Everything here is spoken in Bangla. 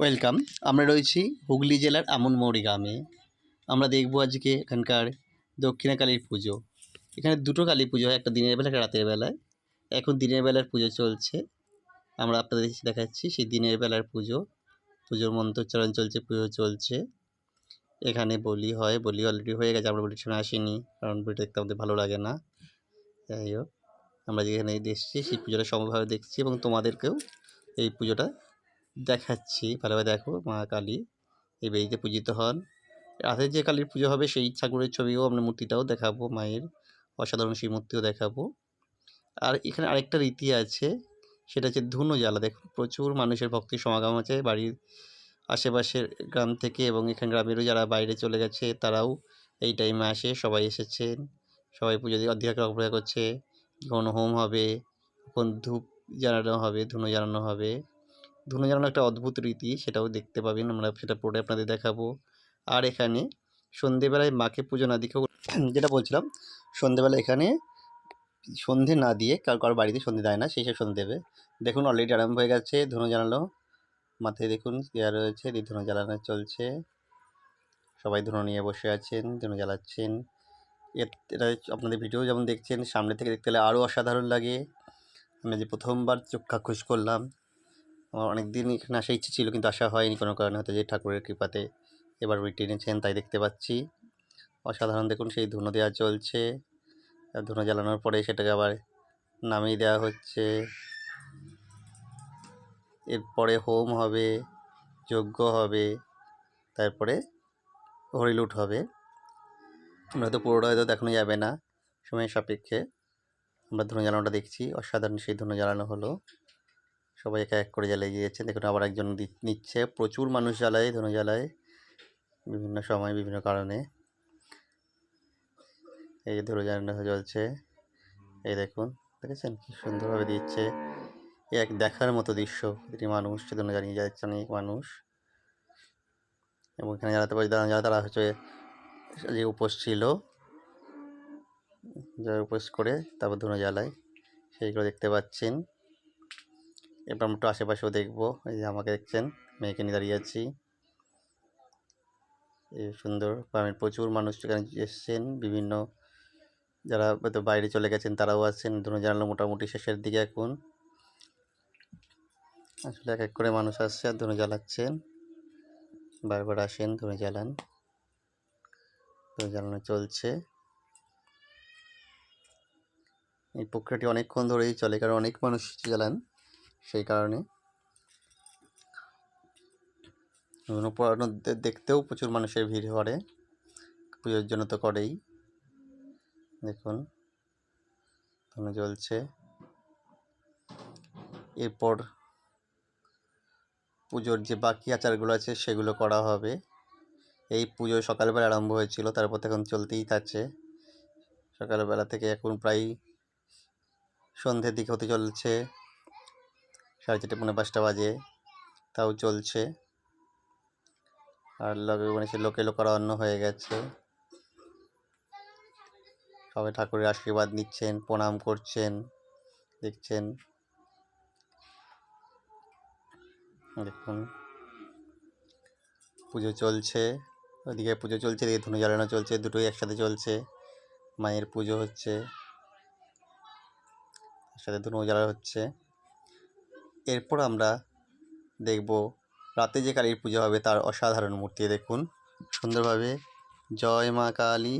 ওয়েলকাম আমরা রয়েছি হুগলি জেলার আমনমৌড়ি গ্রামে। আমরা দেখব আজকে এখানকার দক্ষিণা কালীর পুজো। এখানে দুটো কালী পুজো হয়, একটা দিনের বেলা, একটা রাতের বেলায়। এখন দিনের বেলার পুজো চলছে। আমরা আপনাদের দেখাচ্ছি সেই দিনের বেলার পুজো। পুজোর মন্ত্রোচ্চারণ চলছে, পুজো চলছে। এখানে বলি হয়, বলি অলরেডি হয়ে গেছে, আমরা বলির সময় আসিনি, কারণ বলিটা দেখতে আমাদের ভালো লাগে না। যাই হোক, আমরা যেখানে এসেছি, সেই পুজোটা সমভাবে দেখছি এবং তোমাদেরকেও এই পুজোটা দেখাচ্ছি, ভালোভাবে দেখো, মা কালী, এই বেদিতে পূজিত হন। রাতে যে কালীর পুজো হবে, সেই ঠাকুরের ছবিও আমরা মূর্তিটাও দেখাবো, মায়ের অসাধারণ সেই মূর্তিও দেখাবো। আর এখানে আরেকটা রীতি আছে, সেটা হচ্ছে ধুনো জ্বালা। দেখুন, প্রচুর মানুষের ভক্তির সমাগম আছে বাড়ির আশেপাশের গ্রাম থেকে এবং এখানে গ্রামেরও যারা বাইরে চলে গেছে, তারাও এই টাইমে আসে, সবাই এসেছেন, সবাই পুজো দিয়ে অধ্যক্ষ অপেক্ষা করছে। কখন হোম হবে, কখন ধূপ জ্বালানো হবে, ধুনো জ্বালানো হবে। ধুনো জ্বালানো একটা অদ্ভুত রীতি, সেটাও দেখতে পাবেন। আমরা সেটা পরে আপনাদের দেখাবো। আর এখানে সন্ধেবেলায় মাকে পুজো না দিকেও যেটা বলছিলাম সন্ধেবেলা এখানে সন্ধে না দিয়ে কারও কারও বাড়িতে সন্ধে দেয় না, সেই সব সন্ধে দেবে। দেখুন অলরেডি আরম্ভ হয়ে গেছে, ধনু জ্বালানো মাথায় দেখুন দেওয়া রয়েছে, দিয়ে ধুনো জ্বালানো চলছে। সবাই ধনু নিয়ে বসে আছেন, ধনু জ্বালাচ্ছেন। এটা আপনাদের ভিডিও যেমন দেখছেন, সামনে থেকে দেখতে গেলে আরও অসাধারণ লাগে। আমি যে প্রথমবার চোখ চক্ষাক্ষুষ করলাম। আমার অনেক দিন এখানে আসার ইচ্ছে ছিল, কিন্তু আসা হয়নি কোনো কারণে। হয়তো যে ঠাকুরের কৃপাতে এবার উনি টেনেছেন, তাই দেখতে পাচ্ছি। অসাধারণ দেখুন, সেই ধুনো দেওয়া চলছে ধুনো জ্বালানোর পরে সেটাকে আবার নামিয়ে দেওয়া হচ্ছে। এরপরে হোম হবে, যজ্ঞ হবে, তারপরে হরিলুট হবে। আমরা তো পুরোটা হয়তো দেখানো যাবে না সময় সাপেক্ষে। আমরা ধুনো জ্বালানোটা দেখছি, অসাধারণ সেই ধুনো জ্বালানো হলো। সবাই এক এক করে জ্বালিয়ে গিয়েছে দেখুন, আবার একজন নিচ্ছে। প্রচুর মানুষ জ্বালায়, ধনু জ্বালায়, বিভিন্ন সময়, বিভিন্ন কারণে। এই ধনু জ্বালানো চলছে এই দেখুন, দেখেছেন? কি সুন্দরভাবে দিচ্ছে। এক দেখার মতো দৃশ্য। এটি মানুষ ধনু জ্বালিয়ে যাচ্ছে অনেক মানুষ। এবং এখানে জ্বালাতে পারে যারা তারা হচ্ছে যে উপোস ছিল। যারা উপোস করে, তারপর ধনু জ্বালায়। সেইগুলো দেখতে পাচ্ছেন। এবার আমরা একটু আশেপাশেও দেখব। এই যে আমাকে দেখছেন, মেয়েকে নিয়ে দাঁড়িয়ে আছি। এই সুন্দর, গ্রামের প্রচুর মানুষ এখানে এসছেন। বিভিন্ন যারা হয়তো বাইরে চলে গেছেন, তারাও আছেন। ধরুন জানালো মোটামুটি শেষের দিকে এখন। আসলে এক এক করে মানুষ আসছে আর ধনু জ্বালাচ্ছেন। বারবার আসেন ধনু জ্বালান। ধনু জ্বালানো চলছে। এই প্রক্রিয়াটি অনেকক্ষণ ধরেই চলে, কারণ অনেক মানুষ জ্বালান। সেই কারণে। ধনু দেখতেও প্রচুর মানুষের ভিড় করে। পুজোর জন্য তো করেই। দেখুন, ধনু জ্বলছে। এরপর পুজোর যে বাকি আচারগুলো আছে, সেগুলো করা হবে। এই পুজো সকালবেলা আরম্ভ হয়েছিল, তারপর এখন চলতেই থাকছে। সকালবেলা থেকে এখন প্রায় সন্ধ্যের দিকে হতে চলছে। সাড়ে চারটে, পৌনে পাঁচটা বাজে। তাও চলছে। আর লগে মানে সে লোকে লোকারণ্য হয়ে গেছে। সবাই ঠাকুরের আশীর্বাদ নিচ্ছেন, প্রণাম করছেন, দেখছেন। দেখুন, পুজো চলছে। ওদিকে পুজো চলছে, এদিকে ধনু জ্বালানো চলছে, দুটোই একসাথে চলছে। মায়ের পুজো হচ্ছে। একসাথে ধনু জ্বালা হচ্ছে। এরপর আমরা দেখব রাতে যে কালীর পুজো হবে তার অসাধারণ মূর্তি। দেখুন, সুন্দরভাবে জয় মা কালী।